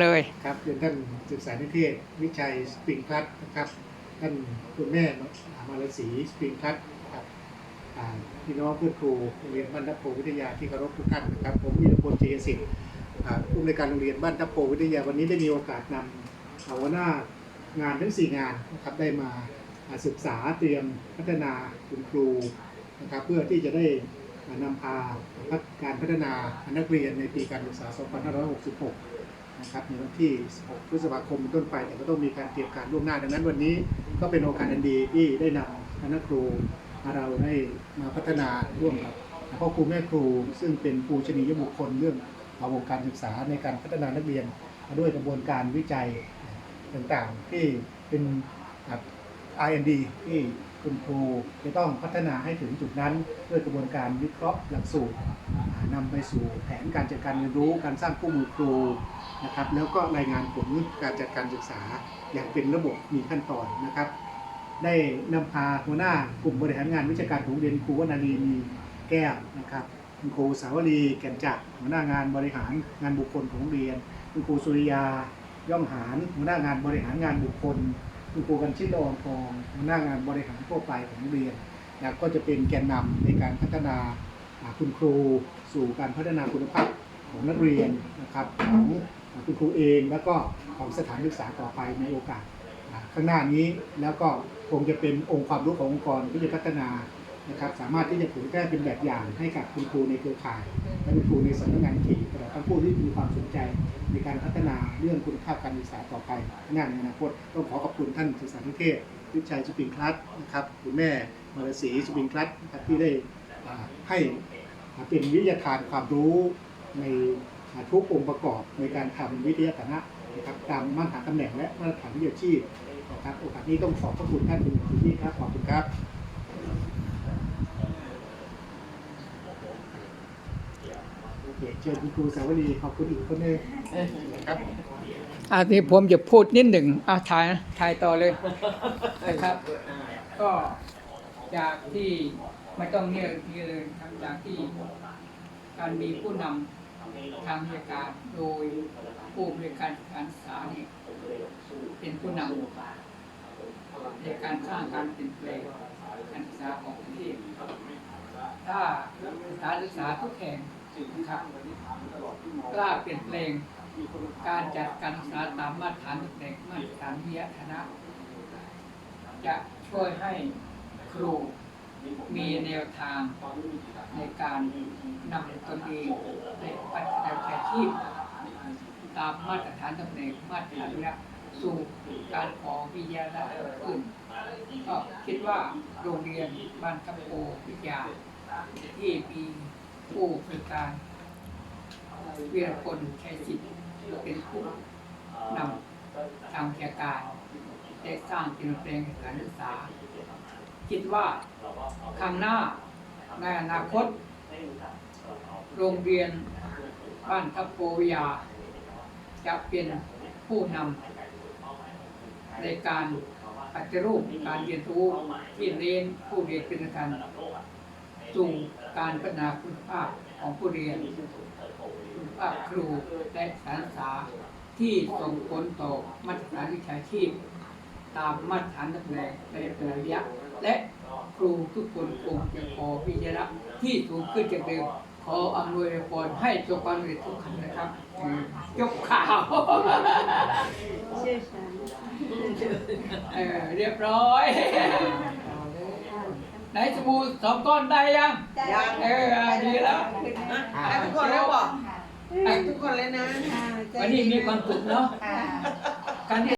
เลยครับเรียนท่านศึกษานิเทศ วิชัยสปริงพลัสนะครับ ท่านคุณแม่มาลศรีสปริงพลัสครับพี่น้องเพื่อนครูโรงเรียนบ้านทัพโพวิทยาที่เคารพทุกท่านนะครับ ผมมีรพลเจสิทธิ์ผู้อำนวยการโรงเรียนบ้านทัพโพวิทยาวันนี้ได้มีโอกาสนำเอาหัวหน้างานทั้ง 4 งานนะครับได้มาศึกษาเตรียมพัฒนาคุณครูนะครับเพื่อที่จะได้นำพาการพัฒนานักเรียนในปีการศึกษา 2566 นะครับในวันที่16พฤษภาคมเป็นต้นไปแต่ก็ต้องมีการเตรียมการล่วงหน้า ดังนั้นวันนี้ก็เป็นโอกาสอันดีที่ได้นำคณะครูเราได้มาพัฒนาร่วมกับพ่อครูแม่ครู ซึ่งเป็นปูชนียบุคคลเรื่องระบบการศึกษาในการพัฒนานักเรียน ด้วยกระบวนการวิจัยต่างๆ ที่เป็นแบบ R&D ที่คุณครูจะต้องพัฒนาให้ถึงจุดนั้น ด้วยกระบวนการวิเคราะห์หลักสูตรนำไปสู่แผนการจัดการเรียนรู้การสร้างคู่มือครูนะครับแล้วก็รายงานผลการจัดการศึกษาอย่างเป็นระบบมีขั้นตอนนะครับ ได้นำพาหัวหน้ากลุ่มบริหารงานวิชาการของโรงเรียนครูวนารีมีแก้วนะครับคุณครูสาวรีแก่นจักรหัวหน้างานบริหารงานบุคคลของโรงเรียน คุณครูสุริยาย่อมหารหัวหน้างานบริหารงานบุคคล คุณครูกันชิดละอองทองหัวหน้างานบริหารทั่วไปของเรียนนะก็จะเป็นแกนนำในการพัฒนาคุณครูสู่การพัฒนาคุณภาพของนักเรียนนะครับของคุณครูเองแล้วก็ของสถานศึกษาต่อไปในโอกาสข้างหน้านี้แล้วก็คงจะเป็นองค์ความรู้ขององค์กรที่จะพัฒนานะครับสามารถที่จะเผยแพร่เป็นแบบอย่างให้กับคุณครูในเครือข่ายและคุณครูในสำนักงานเขตตลอดทั้งผู้ที่มีความสนใจ การพัฒนาเรื่องคุณภาพการศึกษาต่อไปข้างหน้าในอนาคตต้องขอขอบคุณท่านศึกษาธิเทศวิชัยสุปิงคลัสนะครับคุณแม่มาลศรีสุปิงคลัสนะครับที่ได้ให้เป็นวิทยาทานความรู้ในทุกองค์ประกอบในการทำวิทยาฐานะนะครับตามมาตรฐานตำแหน่งและมาตรฐานวิชาชีพนะครับโอกาสนี้ต้องขอบพระคุณท่านเป็นอย่างสูงครับขอบคุณครับโอ เคเชิญคุณครูสาวรีขอบคุณอีกคนหนึงนะครับอันนี้ผมจะพูดนิดหนึ่งอะถ่ายนะถ่ายต่อเลยนะครับ ก็จากที่ไม่ต้องเรียกทีเลยครับจากที่การมีผู้นำทางวิชาการโดยผู้บริการการศึกษาเนี่ยเป็นผู้นำในการสร้างการเปลี่ยนแปลงการศึกษาของประเทศถ้าสถานศึกษาทุกแห่ง นะครับกล้าเปลี่ยนแปลงการจัดการศึกษาตามมาตรฐานเด็กมาตรฐานวิทยาฐานะจะช่วยให้ครูมีแนวทางในการนำตนเองในพัฒนาวิชาชีพตามมาตรฐานตำแหน่งมาตรฐานวิทยาสู่การขอวิทยาละขึ้นก็คิดว่าโรงเรียนบ้านทับโพวิทยาที่มี ผู้บริการเวียรพลชัยจิตเป็นผู้นำทางวิชาการได้สร้างเปลี่ยนแปลงการศึกษา คิดว่าข้างหน้าในอนาคต โรงเรียนบ้านทัพโปวิยา จะเป็นผู้นำในการปฏิรูปการเรียนรู้ที่เรียนผู้เรียนเป็นกั นสู่การพัฒนาคุณภาพของผู้เรียน คุณภาพครูและสถานศึกษาที่ส่งผลต่อมาตรฐานวิชาชีพ ตามมาตรฐานนักเรียนในระยะ และครูทุกคนคงจะขอวิทยาที่สูงขึ้นจากเดิมขออำนวยพรให้จบความสำเร็จทุกขันนะครับอืมยกข่าวเชี่ยวชาญเออเรียบร้อย ไหนสบู่สองก้อนได้ยัง ยังเออดีแล้วให้ทุกคนแล้วบอกให้ทุกคนเลยนะ วันนี้มีความสุขเนาะ ค่ะ การที่